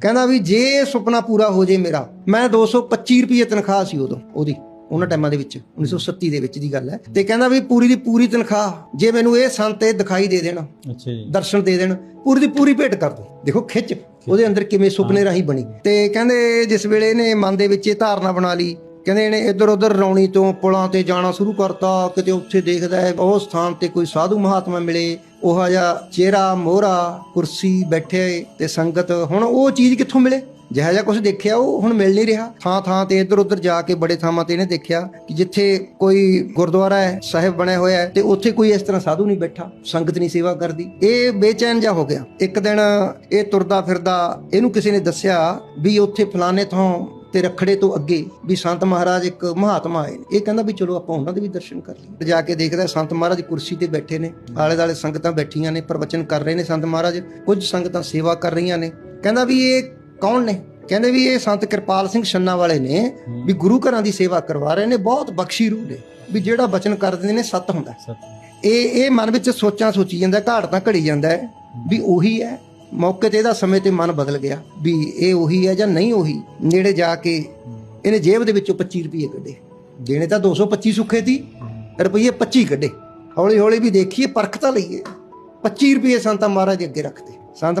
ਕਹਿੰਦਾ ਵੀ ਜੇ ਇਹ ਸੁਪਨਾ ਪੂਰਾ ਹੋ ਜੇ ਮੇਰਾ ਮੈਂ 225 ਰੁਪਏ ਤਨਖਾਹ ਸੀ ਉਦੋਂ ਉਹਦੀ ਉਹਨਾਂ ਟਾਈਮਾਂ ਦੇ ਵਿੱਚ 1937 ਦੇ ਵਿੱਚ ਦੀ ਗੱਲ ਹੈ। ਤੇ ਕਹਿੰਦਾ ਵੀ ਪੂਰੀ ਦੀ ਪੂਰੀ ਤਨਖਾਹ ਜੇ ਮੈਨੂੰ ਇਹ ਸੰਤ ਇਹ ਦਿਖਾਈ ਦੇ ਦੇਣ ਅੱਛਾ ਜੀ। ਦਰਸ਼ਨ ਦੇ ਦੇਣ ਪੂਰੀ ਦੀ ਪੂਰੀ ਭੇਟ ਕਰ ਦੋ। ਦੇਖੋ ਖਿੱਚ ਉਹਦੇ ਅੰਦਰ ਕਿਵੇਂ ਸੁਪਨੇ ਰਾਹੀਂ ਬਣੀ। ਤੇ ਕਹਿੰਦੇ ਜਿਸ ਵੇਲੇ ਇਹਨੇ ਮਨ ਦੇ ਵਿੱਚ ਇਹ ਧਾਰਨਾ ਬਣਾ ਲਈ ਕਹਿੰਦੇ ਇਹਨੇ ਇੱਧਰ ਉੱਧਰ ਰੌਣੀ ਤੋਂ ਪੁਲਾਂ ਤੇ ਜਾਣਾ ਸ਼ੁਰੂ ਕਰਤਾ ਕਿਤੇ ਉੱਥੇ ਦੇਖਦਾ ਹੈ ਉਹ ਸਥਾਨ ਤੇ ਕੋਈ ਸਾਧੂ ਮਹਾਤਮਾ ਮਿਲੇ ਉਹ ਜਿਹਾ ਚਿਹਰਾ, ਮੋਹਰਾ, ਕੁਰਸੀ ਬੈਠੇ ਤੇ ਸੰਗਤ, ਹੁਣ ਉਹ ਚੀਜ਼ ਕਿੱਥੋਂ ਮਿਲੇ? ਜਿਹਾ ਜਿਹਾ ਕੁਝ ਦੇਖਿਆ ਉਹ ਹੁਣ ਮਿਲ ਨਹੀਂ ਰਿਹਾ। ਥਾਂ ਥਾਂ ਤੇ ਇੱਧਰ ਉੱਧਰ ਜਾ ਕੇ ਬੜੇ ਥਾਵਾਂ ਤੇ ਇਹਨੇ ਦੇਖਿਆ ਕਿ ਜਿੱਥੇ ਕੋਈ ਗੁਰਦੁਆਰਾ ਹੈ, ਸਾਹਿਬ ਬਣਿਆ ਹੋਇਆ ਹੈ ਤੇ ਉੱਥੇ ਕੋਈ ਇਸ ਤਰ੍ਹਾਂ ਸਾਧੂ ਨਹੀਂ ਬੈਠਾ, ਸੰਗਤ ਨਹੀਂ ਸੇਵਾ ਕਰਦੀ। ਇਹ ਬੇਚੈਨ ਜਾ ਹੋ ਗਿਆ। ਇੱਕ ਦਿਨ ਇਹ ਤੁਰਦਾ ਫਿਰਦਾ ਇਹਨੂੰ ਕਿਸੇ ਨੇ ਦੱਸਿਆ ਵੀ ਉੱਥੇ ਫਲਾਣੇ ਥਾਂ ਤੇ ਰਖੜੇ ਤੋਂ ਅੱਗੇ ਵੀ ਸੰਤ ਮਹਾਰਾਜ ਇੱਕ ਮਹਾਤਮਾ ਆਏ ਨੇ। ਇਹ ਕਹਿੰਦਾ ਵੀ ਚਲੋ ਆਪਾਂ ਉਹਨਾਂ ਦੇ ਵੀ ਦਰਸ਼ਨ ਕਰ ਲਈਏ। ਜਾ ਕੇ ਦੇਖਦਾ ਸੰਤ ਮਹਾਰਾਜ ਕੁਰਸੀ ਤੇ ਬੈਠੇ ਨੇ। ਆਲੇ ਦਾਲੇ ਸੰਗਤਾਂ ਬੈਠੀਆਂ ਨੇ ਪ੍ਰਵਚਨ ਕਰ ਰਹੇ ਨੇ ਸੰਤ ਮਹਾਰਾਜ। ਕੁਝ ਸੰਗਤਾਂ ਸੇਵਾ ਕਰ ਰਹੀਆਂ ਨੇ। ਕਹਿੰਦਾ ਵੀ ਇਹ ਕੌਣ ਨੇ? ਕਹਿੰਦੇ ਵੀ ਇਹ ਸੰਤ ਕਿਰਪਾਲ ਸਿੰਘ ਛੰਨਾ ਵਾਲੇ ਨੇ ਵੀ ਗੁਰੂ ਘਰਾਂ ਦੀ ਸੇਵਾ ਕਰਵਾ ਰਹੇ ਨੇ। ਬਹੁਤ ਬਖਸ਼ੀ ਰੂਹ ਨੇ। ਵੀ ਜਿਹੜਾ ਬਚਨ ਕਰ ਦਿੰਦੇ ਨੇ ਸੱਤ ਹੁੰਦਾ ਇਹ ਇਹ ਮਨ ਵਿੱਚ ਸੋਚਾਂ ਸੋਚੀ ਜਾਂਦਾ ਘਾਟ ਤਾਂ ਘੜੀ ਜਾਂਦਾ ਵੀ ਉਹੀ ਹੈ। ਮੌਕੇ ਤੇ ਇਹਦਾ ਸਮੇਂ ਤੇ ਮਨ ਬਦਲ ਗਿਆ ਵੀ ਇਹ ਉਹੀ ਹੈ ਜਾਂ ਨਹੀਂ ਉਹੀ। ਨੇੜੇ ਜਾ ਕੇ ਇਹਨੇ ਜੇਬ ਦੇ ਵਿੱਚੋਂ 25 ਰੁਪਏ ਕੱਢੇ। ਦੇਣੇ ਤਾਂ 225 ਸੁੱਖੇ ਸੀ ਰੁਪਏ 25 ਕੱਢੇ। ਹੌਲੀ ਹੌਲੀ ਵੀ ਦੇਖੀਏ, ਪਰਖ ਤਾਂ ਲਈਏ। 25 ਰੁਪਏ ਸੰਤ ਮਹਾਰਾਜ ਦੇ ਅੱਗੇ ਰੱਖਦੇ ਸੰਤ